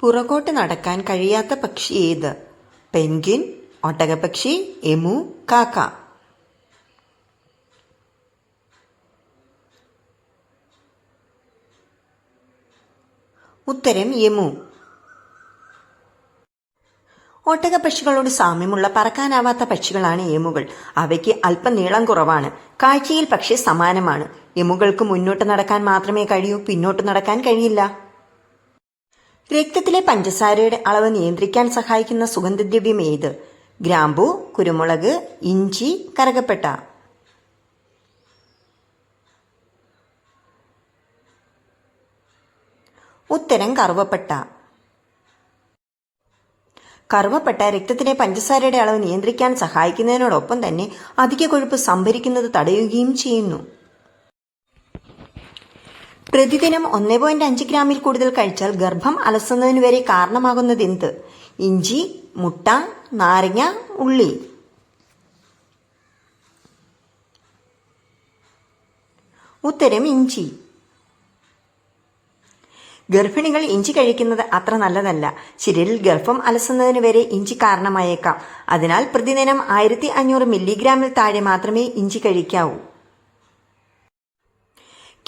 പുറകോട്ട് നടക്കാൻ കഴിയാത്ത പക്ഷി ഏത്? പെൻഗിൻ ഒട്ടകപ്പക്ഷി എമു കാക്ക. ഉത്തരം യമു ഒട്ടകപ്പക്ഷികളോട് സാമ്യമുള്ള പറക്കാനാവാത്ത പക്ഷികളാണ് എമുകൾ. അവയ്ക്ക് അല്പം നീളം കുറവാണ്. കാഴ്ചയിൽ പക്ഷേ സമാനമാണ്. എമുകൾക്ക് മുന്നോട്ട് നടക്കാൻ മാത്രമേ കഴിയൂ പിന്നോട്ട് നടക്കാൻ കഴിയില്ല. രക്തത്തിലെ പഞ്ചസാരയുടെ അളവ് നിയന്ത്രിക്കാൻ സഹായിക്കുന്ന സുഗന്ധദ്രവ്യം ഏത്? ഗ്രാമ്പു കുരുമുളക് ഇഞ്ചി കരകപ്പെട്ട ഉത്തരം കറുവപ്പട്ട. കറുവപ്പട്ട രക്തത്തിലെ പഞ്ചസാരയുടെ അളവ് നിയന്ത്രിക്കാൻ സഹായിക്കുന്നതിനോടൊപ്പം തന്നെ അധിക കൊഴുപ്പ് സംഭരിക്കുന്നത് തടയുകയും ചെയ്യുന്നു. പ്രതിദിനം ഒന്നേ പോയിന്റ് അഞ്ച് ഗ്രാമിൽ കൂടുതൽ കഴിച്ചാൽ ഗർഭം അലസുന്നതിന് വരെ കാരണമാകുന്നത് എന്ത്? ഇഞ്ചി മുട്ട നാരങ്ങ ഉള്ളി. ഉത്തരം ഇഞ്ചി. ഗർഭിണികൾ ഇഞ്ചി കഴിക്കുന്നത് അത്ര നല്ലതല്ല. ശരീരത്തിൽ ഗർഭം അലസുന്നതിന് വരെ ഇഞ്ചി കാരണമായേക്കാം. അതിനാൽ പ്രതിദിനം ആയിരത്തി അഞ്ഞൂറ് മില്ലിഗ്രാമിൽ താഴെ മാത്രമേ ഇഞ്ചി കഴിക്കാവൂ.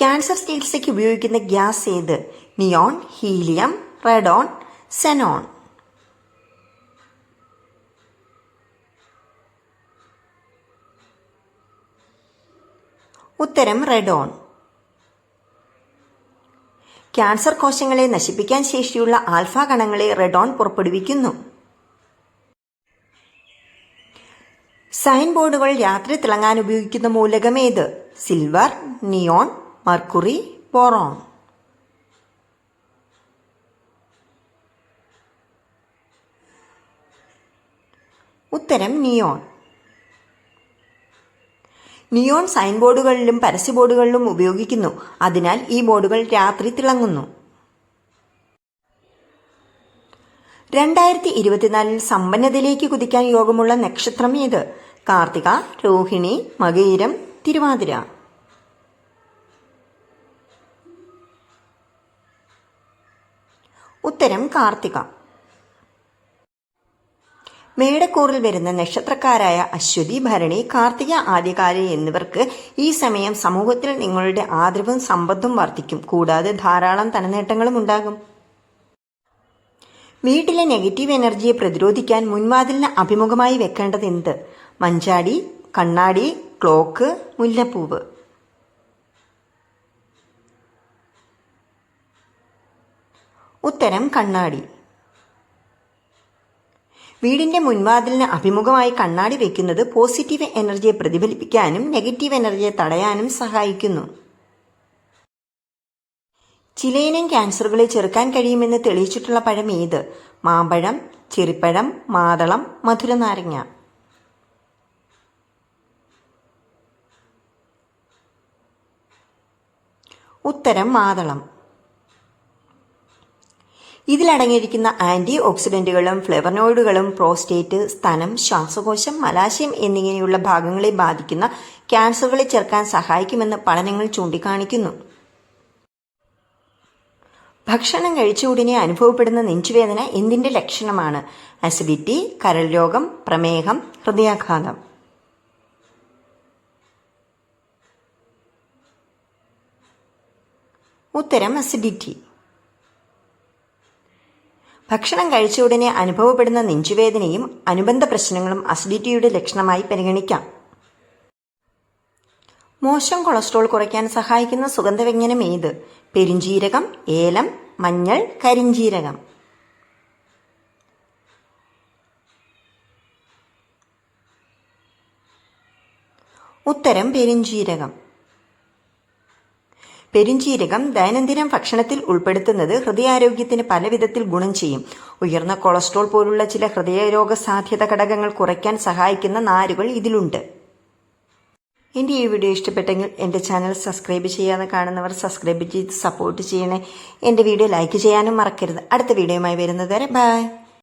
ക്യാൻസർ ചികിത്സയ്ക്ക് ഉപയോഗിക്കുന്ന ഗ്യാസ് ഏത്? Neon helium radon xenon. ഉത്തരം റെഡോൺ. ക്യാൻസർ കോശങ്ങളെ നശിപ്പിക്കാൻ ശേഷിയുള്ള ആൽഫ കണങ്ങളെ റെഡോൺ പുറപ്പെടുവിക്കുന്നു. സൈൻ ബോർഡുകൾ രാത്രി തിളങ്ങാൻ ഉപയോഗിക്കുന്ന മൂലകം സിൽവർ നിയോൺ മർക്കുറി ബോറോൺ. ഉത്തരം നിയോൺ. നിയോൺ സൈൻ ബോർഡുകളിലും പരസ്യ ബോർഡുകളിലും ഉപയോഗിക്കുന്നു. അതിനാൽ ഈ ബോർഡുകൾ രാത്രി തിളങ്ങുന്നു. രണ്ടായിരത്തി ഇരുപത്തിനാലിൽ സമ്പന്നതയിലേക്ക് കുതിക്കാൻ യോഗമുള്ള നക്ഷത്രം ഏത്? കാർത്തിക രോഹിണി മകയിരം തിരുവാതിര. ഉത്തരം കാർത്തിക. മേടക്കൂറിൽ വരുന്ന നക്ഷത്രക്കാരായ അശ്വതി ഭരണി കാർത്തിക ആദ്യകാലി എന്നിവർക്ക് ഈ സമയം സമൂഹത്തിൽ നിങ്ങളുടെ ആദരവും സമ്പത്തും വർദ്ധിക്കും. കൂടാതെ ധാരാളം തനനേട്ടങ്ങളും ഉണ്ടാകും. വീട്ടിലെ നെഗറ്റീവ് എനർജിയെ പ്രതിരോധിക്കാൻ മുൻവാതിലിന് അഭിമുഖമായി വെക്കേണ്ടത് എന്ത്? മഞ്ചാടി കണ്ണാടി ക്ലോക്ക് മുല്ലപ്പൂവ്. ഉത്തരം കണ്ണാടി. വീടിന്റെ മുൻവാതിലിന് അഭിമുഖമായി കണ്ണാടി വയ്ക്കുന്നത് പോസിറ്റീവ് എനർജിയെ പ്രതിഫലിപ്പിക്കാനും നെഗറ്റീവ് എനർജിയെ തടയാനും സഹായിക്കുന്നു. ചിലയിനം ക്യാൻസറുകളെ ചെറുക്കാൻ കഴിയുമെന്ന് തെളിയിച്ചിട്ടുള്ള പഴം ഏത്? മാമ്പഴം ചെറിപ്പഴം മാതളം മധുരനാരങ്ങ ഉത്തരം മാതളം. ഇതിലടങ്ങിയിരിക്കുന്ന ആന്റി ഓക്സിഡന്റുകളും ഫ്ലെവനോയിഡുകളും പ്രോസ്റ്റേറ്റ് സ്തനം ശ്വാസകോശം മലാശയം എന്നിങ്ങനെയുള്ള ഭാഗങ്ങളെ ബാധിക്കുന്ന ക്യാൻസറുകളെ ചെറുക്കാൻ സഹായിക്കുമെന്ന് പഠനങ്ങൾ ചൂണ്ടിക്കാണിക്കുന്നു. ഭക്ഷണം കഴിച്ച ഉടനെ അനുഭവപ്പെടുന്ന നെഞ്ചുവേദന എന്തിന്റെ ലക്ഷണമാണ്? അസിഡിറ്റി കരൾ രോഗം പ്രമേഹം ഹൃദയാഘാതം. ഉത്തരം അസിഡിറ്റി. ഭക്ഷണം കഴിച്ച ഉടനെ അനുഭവപ്പെടുന്ന നെഞ്ചുവേദനയും അനുബന്ധ പ്രശ്നങ്ങളും അസിഡിറ്റിയുടെ ലക്ഷണമായി പരിഗണിക്കാം. മോശം കൊളസ്ട്രോൾ കുറയ്ക്കാൻ സഹായിക്കുന്ന സുഗന്ധവ്യഞ്ജനം ഏത്? പെരിഞ്ജീരകം ഏലം മഞ്ഞൾ കരിഞ്ജീരകം ഉത്തരം പെരുംജീരകം. പെരുംജീരകം ദൈനംദിനം ഭക്ഷണത്തിൽ ഉൾപ്പെടുത്തുന്നത് ഹൃദയാരോഗ്യത്തിന് പല വിധത്തിൽ ഗുണം ചെയ്യും. ഉയർന്ന കൊളസ്ട്രോൾ പോലുള്ള ചില ഹൃദയരോഗ സാധ്യത ഘടകങ്ങൾ കുറയ്ക്കാൻ സഹായിക്കുന്ന നാരുകൾ ഇതിലുണ്ട്. എന്റെ ഈ വീഡിയോ ഇഷ്ടപ്പെട്ടെങ്കിൽ എന്റെ ചാനൽ സബ്സ്ക്രൈബ് ചെയ്യാതെ കാണുന്നവർ സബ്സ്ക്രൈബ് ചെയ്ത് സപ്പോർട്ട് ചെയ്യണേ. എന്റെ വീഡിയോ ലൈക്ക് ചെയ്യാനും മറക്കരുത്. അടുത്ത വീഡിയോയുമായി വരുന്നത് വരെ ബൈ.